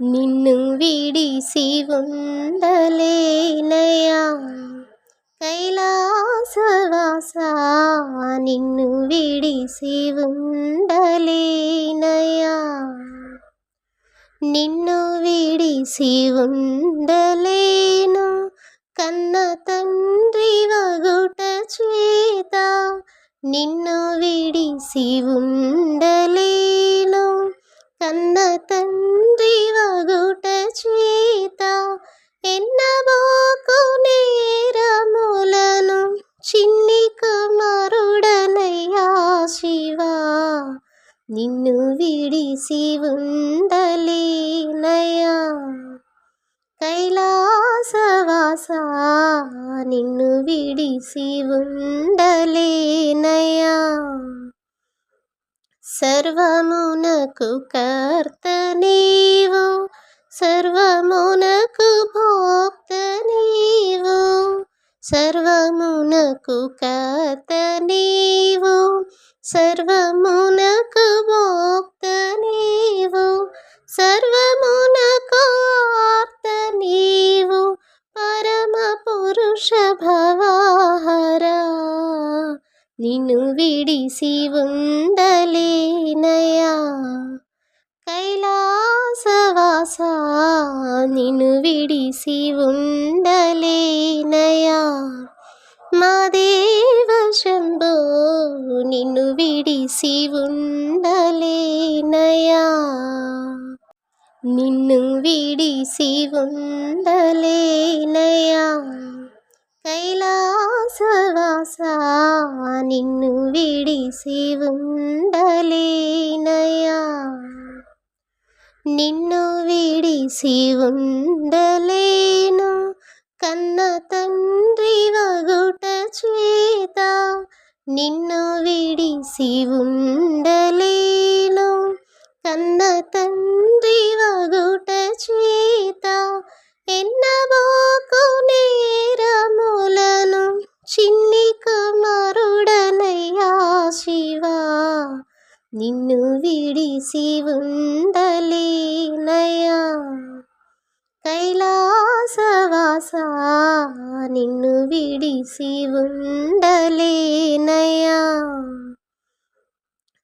నిన్ను విడిసి ఉండలేనయా కైలాసవాస నిన్ను విడిసి ఉండలేనయా నిన్ను విడిసి ఉండలేను కన్న తండ్రి వగుట చేత నిన్ను విడిసి ఉండలేను కన్న తండ్రి వగుట చేత ఎన్నబోకు నేరములను చిన్ని కుమారుడనయ్యా శివా. నిన్ను విడిసి ఉండలేనయా కైలాసవాస నిన్ను విడిసి ఉండలేనయా సర్వమునకు కర్త సర్వమునకు కర్త నీవు సర్వమునకు భోక్త నీవు సర్వమునకు ఆర్త నీవు పరమ పురుష భవహర. నిన్ను విడిసి ఉండలేనయా? కైలాసవాస నిన్ను విడిసి ఉండలేనయా మా దేవ శంభో నిన్ను విడిసి ఉండలేనయా. నిన్ను విడిసి ఉండలేనయా. కైలాసవాస నిన్ను విడిసి ఉండలేనయా. నిన్ను విడిసి ఉండలేను. కన్న తండ్రి వగుట చేత నిన్ను విడిసి ఉండలేను. కన్న తండ్రి వగుట చేత ఎన్నబోకు నేరములను చిన్ని కుమారుడనయ్యా శివా. నిన్ను విడిసి ఉండలేనయా ఆశా నిన్ను విడిసి ఉండలేనయా?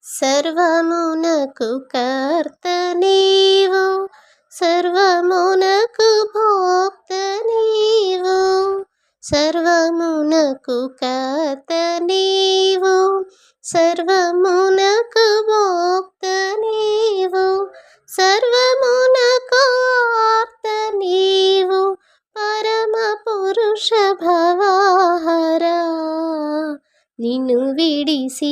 సర్వమునకు కర్త నీవు సర్వమునకు భోక్త నీవు సర్వమునకు కర్త నీవు సర్వమునకు భోక్త నీవు సర్వము పురుష భవాహరా నిన్ను విడిసి